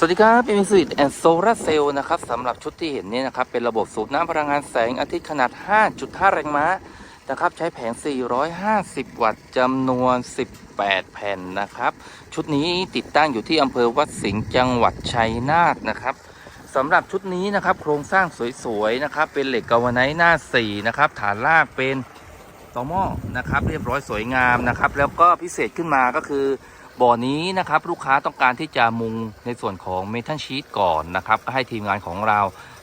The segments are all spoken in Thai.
สวัสดีครับเป็นมิสวิตแอนโซลาเซลล์นะครับสำหรับชุดที่เห็นนี้นะครับ เป็นระบบสูบน้ำพลังงานแสงอาทิตย์ขนาด 5.5 แรงม้านะครับ ใช้แผง 450 วัตต์จำนวน 18 แผ่นนะครับ ชุดนี้ติดตั้งอยู่ที่อำเภอวัดสิงห์จังหวัดชัยนาทนะครับสำหรับชุดนี้นะครับ โครงสร้างสวยๆนะครับ เป็นเหล็กกาวไนท์หน้า 4 นะครับ ฐานรากเป็นต่อหม้อนะครับ เรียบร้อยสวยงามนะครับ แล้วก็พิเศษขึ้นมาก็คือ บ่อนี้นะครับลูกค้าต้องการที่จะมุงในส่วนของเมทัลชีตก่อนนะครับก็ให้ทีมงานของเรา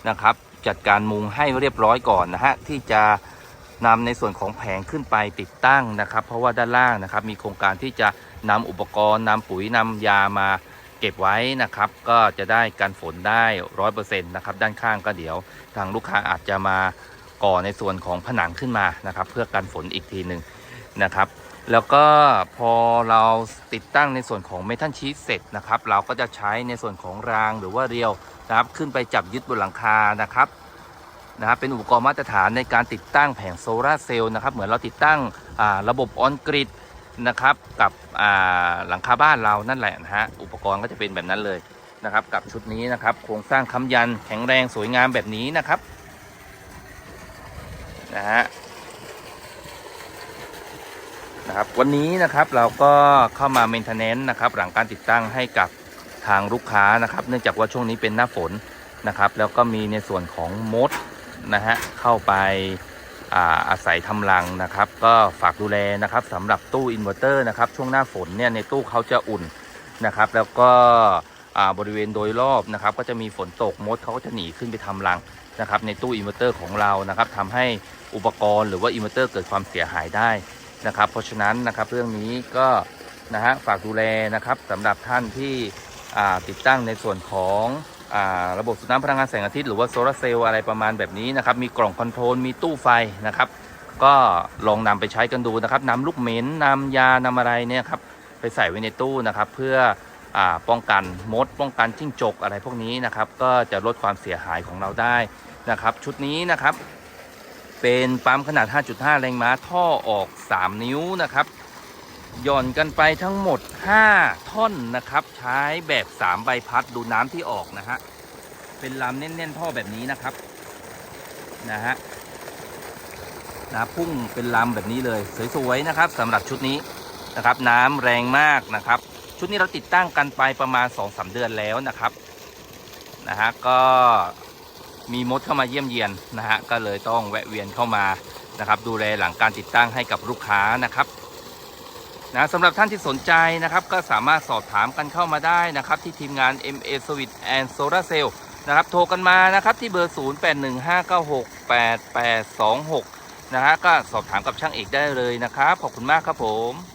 นะครับ จัดการมุงให้เรียบร้อยก่อนนะฮะที่จะนำในส่วนของแผงขึ้นไปติดตั้งนะครับ เพราะว่าด้านล่างนะครับมีโครงการที่จะนำอุปกรณ์นำปุ๋ยนำยามาเก็บไว้นะครับ ก็จะได้กันฝนได้ร้อยเปอร์เซ็นต์นะครับด้านข้างก็เดี๋ยวทางลูกค้าอาจจะมาก่อในส่วนของผนังขึ้นมานะครับ เพื่อกันฝนอีกทีหนึ่ง นะครับ แล้วก็พอเราติดตั้งในส่วนของเมทัลชีตเสร็จนะครับ เราก็จะใช้ในส่วนของรางหรือว่าเรียวนะครับขึ้นไปจับยึดบนหลังคานะครับนะครับเป็นอุปกรณ์มาตรฐานในการติดตั้งแผงโซลาเซลล์นะครับ เหมือนเราติดตั้งระบบออนกริดนะครับกับหลังคาบ้านเรานั่นแหละนะฮะอุปกรณ์ก็จะเป็นแบบนั้นเลยนะครับ กับชุดนี้นะครับ โครงสร้างค้ำยันแข็งแรงสวยงามแบบนี้นะครับนะฮะ นะครับวันนี้นะครับเราก็เข้ามาเมนเทนเนนต์นะครับหลังการติดตั้งให้กับทางลูกค้านะครับ เนื่องจากว่าช่วงนี้เป็นหน้าฝนนะครับ แล้วก็มีในส่วนของมดนะฮะเข้าไปอาอาศัยทำรังนะครับ ก็ฝากดูแลนะครับสำหรับตู้อินเวอร์เตอร์นะครับช่วงหน้าฝนเนี่ยในตู้เขาจะอุ่นนะครับ แล้วก็บริเวณโดยรอบนะครับ ก็จะมีฝนตกมดเขาก็จะหนีขึ้นไปทำรังนะครับ ในตู้อินเวอร์เตอร์ของเรานะครับทำให้อุปกรณ์หรือว่าอินเวอร์เตอร์เกิดความเสียหายได้ นะครับ เพราะฉะนั้นนะครับเรื่องนี้ก็นะฮะฝากดูแลนะครับสำหรับท่านที่ติดตั้งในส่วนของอระบบสูบน้ำพลังงานแสงอาทิตย์หรือว่าโซลาร์เซลล์อะไรประมาณแบบนี้นะครับมีกล่องคอนโทรลมีตู้ไฟนะครับ ก็ลองนำไปใช้กันดูนะครับนำลูกเหม็นนำยานำอะไรเนี่ยครับไปใส่ไว้ในตู้นะครับ เพื่ออป้องกันมด ป้องกันจิ้งจกอะไรพวกนี้นะครับ ก็จะลดความเสียหายของเราได้นะครับ ชุดนี้นะครับ เป็นปั๊มขนาด 5.5 แรงม้าท่อออก 3 นิ้วนะครับหย่อนกันไปทั้งหมด 5 ท่อนนะครับ ใช้แบบ 3 ใบพัดดูน้ำที่ออกนะฮะ เป็นลำแน่น ๆ ท่อแบบนี้นะครับ นะฮะนะพุ่งเป็นลำแบบนี้เลย สวย ๆ นะครับสำหรับชุดนี้นะครับ น้ำแรงมากนะครับ ชุดนี้เราติดตั้งกันไปประมาณ 2-3 เดือนแล้วนะครับ นะฮะ ก็ มีมดเข้ามาเยี่ยมเยียนนะฮะก็เลยต้องแวะเวียนเข้ามานะครับ ดูแลหลังการติดตั้งให้กับลูกค้านะครับนะสำหรับท่านที่สนใจนะครับ ก็สามารถสอบถามกันเข้ามาได้นะครับ ที่ทีมงาน MA Switch and Solar Cell นะครับ โทรกันมานะครับที่เบอร์ 0815968826 นะฮะก็สอบถามกับช่างเอกได้เลยนะครับ ขอบคุณมากครับผม